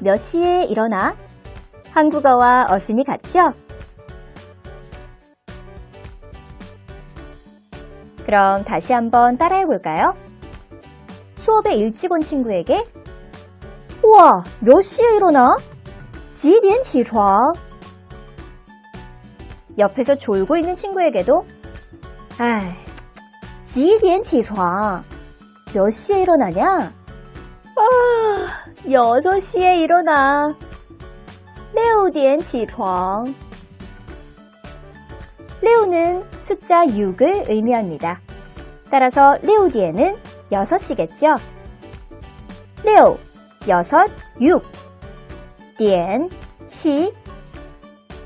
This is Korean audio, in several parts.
몇 시에 일어나? 한국어와 어순이 같죠? 그럼 다시 한번 따라해 볼까요? 수업에 일찍 온 친구에게 우와, 몇 시에 일어나? 几点起床? 옆에서 졸고 있는 친구에게도 아이, 几点起床? 몇 시에 일어나냐? 아, 6시에 일어나. 6点起床. 6는 숫자 6을 의미합니다. 따라서 6点은 6시겠죠? 6, 6, 6. 点, 시,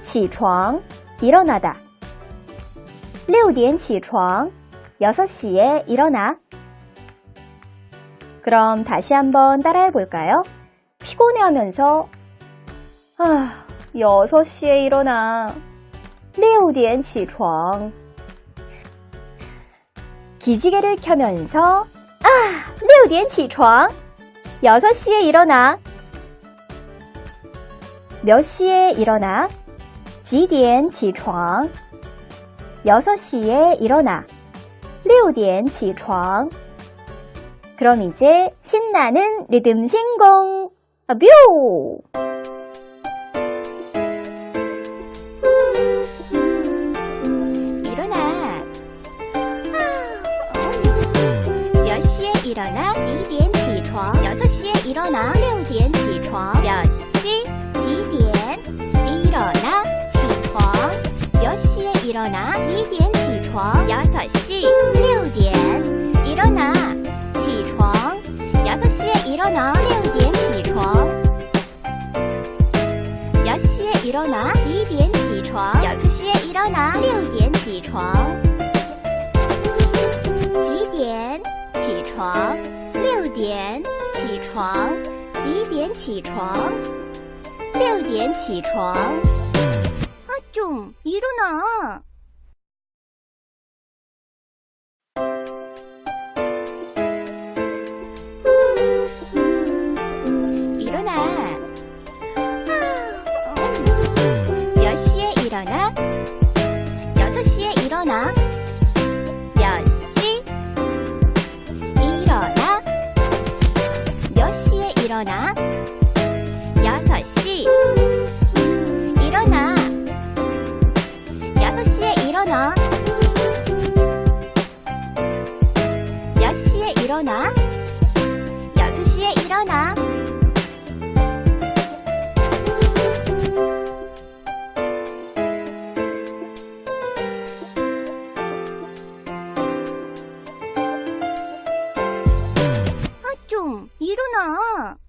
起床, 일어나다. 6点起床, 6시에 일어나. 그럼 다시 한번 따라해 볼까요? 피곤해 하면서, 아, 6시에 일어나. 6点起床. 기지개를 켜면서, 아, 6点起床. 6시에 일어나. 몇 시에 일어나? 几点起床? 6시에 일어나. 6点起床. 그럼 이제 신나는 리듬 신공! 아, 뷰! 일어나. 몇 시에 일어나? 几点起床? 6시에 일어나? 6点起床. 몇 시? 几点? 일어나? 起床. 몇 시에 일어나? 几点起床? 6시. 6点. 일어나? 6点起床. 몇 시에 일어나? 几点起床? 6시에 일어나? 6点起床.几点起床？六点起床。几点起床？六点起床。啊，좀 일어나. 일어나. 일어나? 6시에 일어나. 아, 좀 일어나.